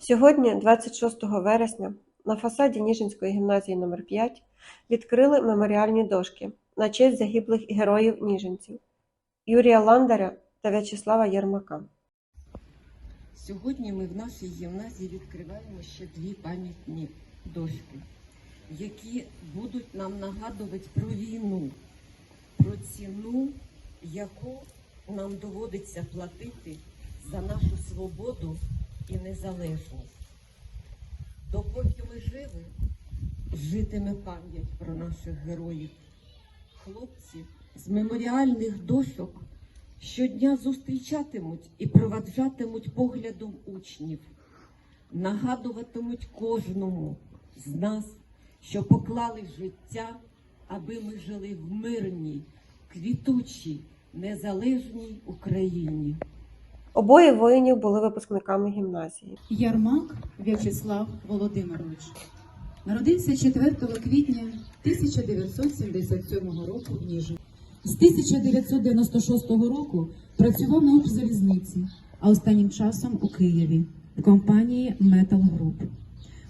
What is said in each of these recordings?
Сьогодні, 26 вересня, на фасаді Ніжинської гімназії номер 5 відкрили меморіальні дошки на честь загиблих героїв ніжинців Юрія Ландаря та В'ячеслава Єрмака. Сьогодні ми в нашій гімназії відкриваємо ще дві пам'ятні дошки, які будуть нам нагадувати про війну, про ціну, яку нам доводиться платити за нашу свободу і незалежність. Допоки ми живі, житиме пам'ять про наших героїв. Хлопці з меморіальних дошок щодня зустрічатимуть і проваджатимуть поглядом учнів, нагадуватимуть кожному з нас, що поклали життя, аби ми жили в мирній, квітучій, незалежній Україні. Обоє воїнів були випускниками гімназії. Ярмак В'ячеслав Володимирович народився 4 квітня 1977 року в Ніжині. З 1996 року працював на Укрзалізниці, а останнім часом у Києві в компанії Metal Group.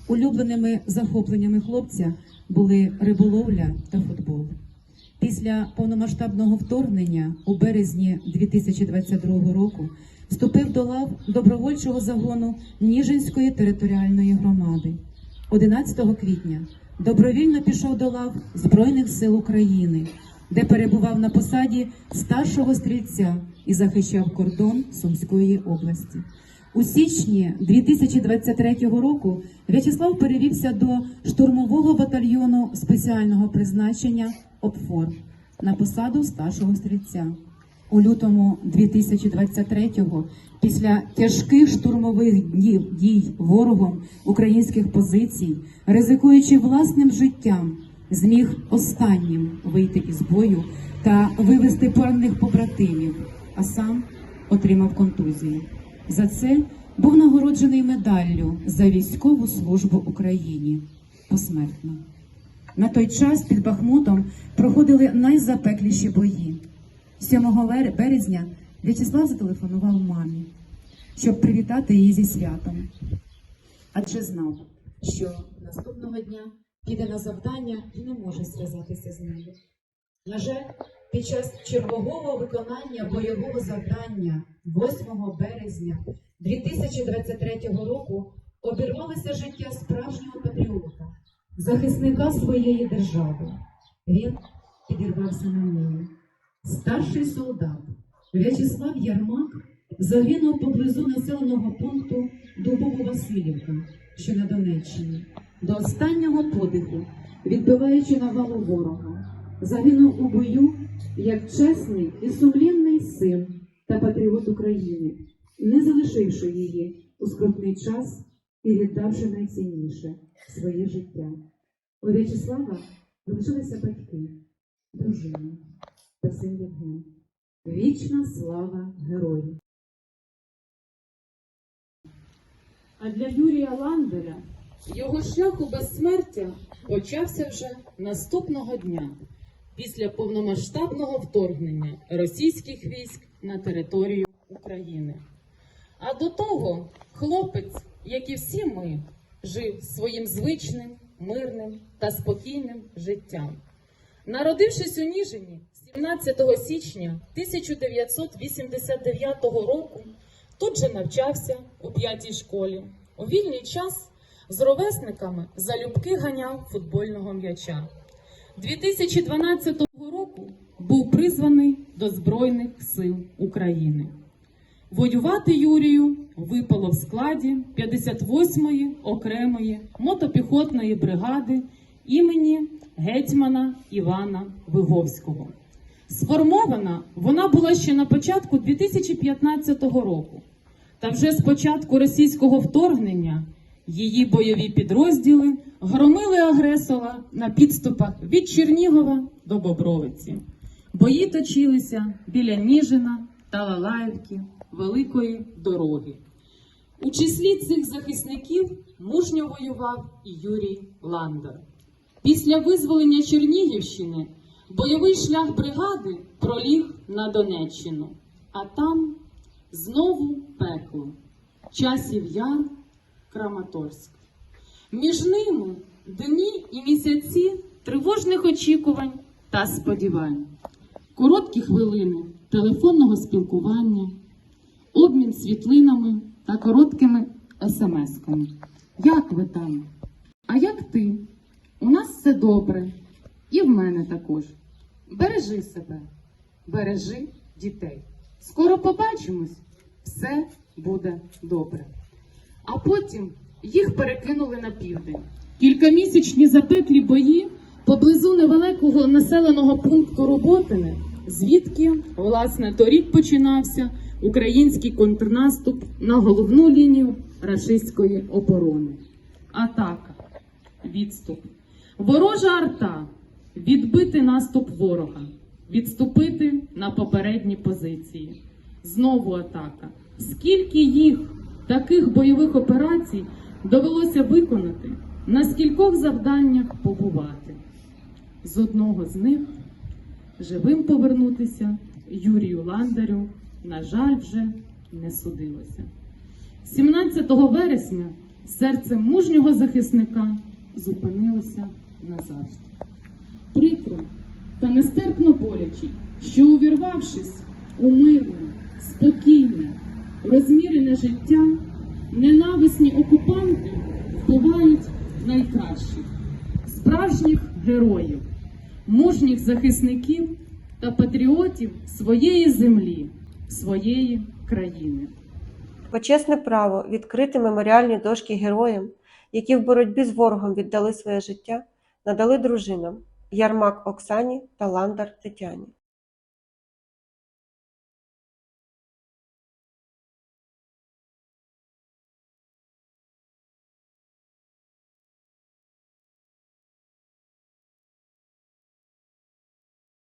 Улюбленими захопленнями хлопця були риболовля та футбол. Після повномасштабного вторгнення у березні 2022 року вступив до лав добровольчого загону Ніжинської територіальної громади. 11 квітня добровільно пішов до лав Збройних сил України, де перебував на посаді старшого стрільця і захищав кордон Сумської області. У січні 2023 року В'ячеслав перевівся до штурмового батальйону спеціального призначення ОПФОР на посаду старшого стрільця. У лютому 2023-го, після тяжких штурмових днів дій ворогом українських позицій, ризикуючи власним життям, зміг останнім вийти із бою та вивести поранених побратимів, а сам отримав контузію. За це був нагороджений медаллю за військову службу Україні посмертно. На той час під Бахмутом проходили найзапекліші бої. 7 березня В'ячеслав зателефонував мамі, щоб привітати її зі святом. Адже знав, що наступного дня піде на завдання і не може зв'язатися з нею. На жаль, під час чергового виконання бойового завдання 8 березня 2023 року обірвалося життя справжнього патріота, захисника своєї держави. Він підірвався на міні. Старший солдат В'ячеслав Ярмак загинув поблизу населеного пункту Дубово-Василівка, що на Донеччині, до останнього подиху, відбиваючи навалу ворога, загинув у бою як чесний і сумлінний син та патріот України, не залишивши її у скрутний час і віддавши найцінніше своє життя. У В'ячеслава залишилися батьки, дружина та син Євген. Вічна слава герою! А для Юрія Ландера його шлях у безсмертя почався вже наступного дня після повномасштабного вторгнення російських військ на територію України. А до того хлопець, як і всі ми, жив своїм звичним, мирним та спокійним життям. Народившись у Ніжині 17 січня 1989 року, тут же навчався у п'ятій школі. У вільний час з ровесниками залюбки ганяв футбольного м'яча. 2012 року був призваний до Збройних сил України. Воювати Юрію випало в складі 58-ї окремої мотопіхотної бригади імені гетьмана Івана Виговського. Сформована вона була ще на початку 2015 року. Та вже з початку російського вторгнення її бойові підрозділи громили агресора на підступах від Чернігова до Бобровиці. Бої точилися біля Ніжина та Лалаївки Великої дороги. У числі цих захисників мужньо воював і Юрій Ландар. Після визволення Чернігівщини бойовий шлях бригади проліг на Донеччину, а там знову пекло. Часів яр, Краматорськ. Між ними дні і місяці тривожних очікувань та сподівань, короткі хвилини телефонного спілкування, обмін світлинами та короткими смс-ками. Як ви там? А як ти? У нас все добре, і в мене також. Бережи себе, бережи дітей. Скоро побачимось, все буде добре. А потім їх перекинули на південь. Кількамісячні запеклі бої поблизу невеликого населеного пункту Роботине, звідки, власне, торік починався український контрнаступ на головну лінію рашистської оборони. Атака, відступ, ворожа арта, відбити наступ ворога, відступити на попередні позиції. Знову атака. Скільки їх таких бойових операцій довелося виконати, на скількох завданнях побувати. З одного з них живим повернутися Юрію Ландарю, на жаль, вже не судилося. 17 вересня серце мужнього захисника зупинилося назавжди. Прикро та нестерпно боляче, що увірвавшись у мирне, спокійне, розмірене життя, ненависні окупанти вбивають найкращих, справжніх героїв, мужніх захисників та патріотів своєї землі, своєї країни. Почесне право відкрити меморіальні дошки героям, які в боротьбі з ворогом віддали своє життя, надали дружинам Ярмак Оксані та Ландар Тетяні.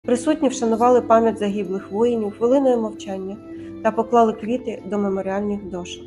Присутні вшанували пам'ять загиблих воїнів хвилиною мовчання та поклали квіти до меморіальних дошок.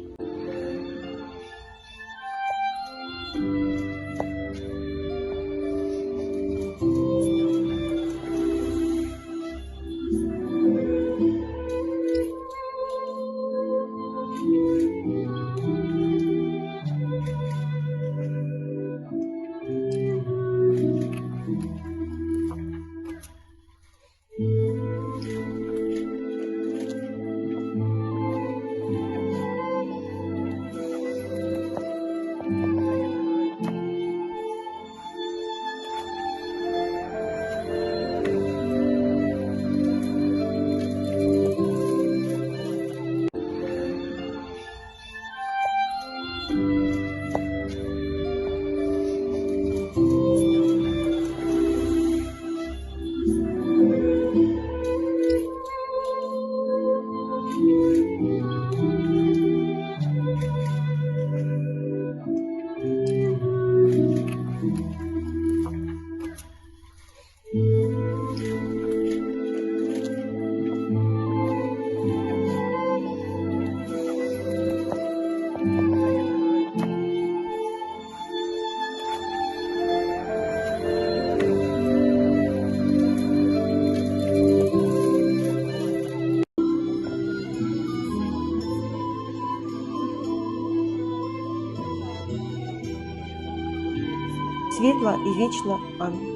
Світла і вічна пам'ять.